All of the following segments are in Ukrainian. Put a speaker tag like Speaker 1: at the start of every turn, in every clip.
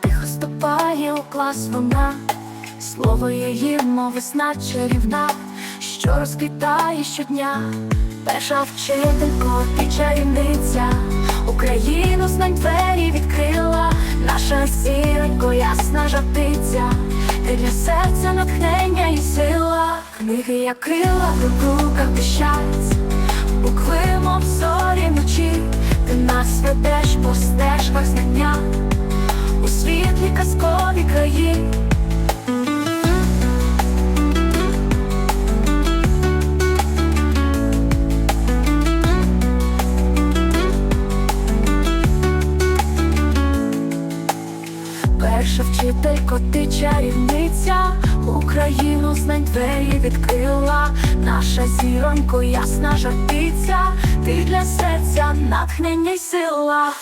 Speaker 1: тихо ступає у клас вона, слово її, мов весна чарівна, що розквітає щодня, перша вчителько, ти чарівниця, Україну знань двері відкрила, наша зіронько, ясна жартиця, ти для серця натхнення і сила, книги, як крила в руках пищать, букви, мов зорі вночі, ти нас ведеш по стежках знання, Перша вчителько, ти чарівниця, Україну знань двері відкрила, наша зіронько, ясна жартиця, ти для серця натхнення й сила.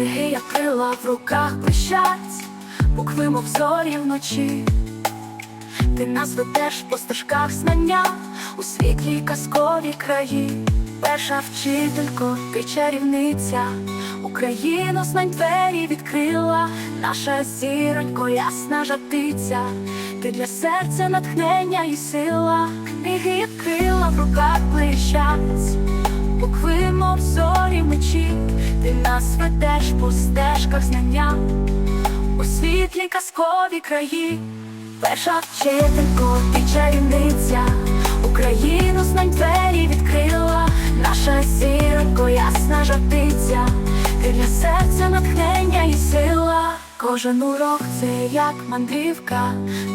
Speaker 1: Книги, як крила в руках блищать, букви, мов зорі вночі. Ти нас ведеш по стежках знання у світлі казкові краї. Перша вчителько, ти чарівниця, Україну знань двері відкрила, наша зіронько, ясна жартиця, ти для серця натхнення і сила, книги як крила в руках блищать, букви, мов зорі мечі, нас ведеш по стежках знання у світлі казкові краї. Перша вчителько, ти чарівниця, Україну знань двері відкрила, наша зіронько, ясна жартиця, ти для серця натхнення і сила. Кожен урок це як мандрівка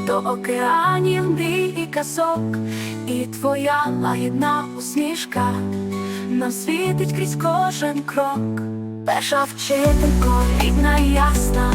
Speaker 1: до океанів мрій і казок, і твоя лагідна усмішка нам світить крізь кожен крок. Перша вчителько, рідна ясна,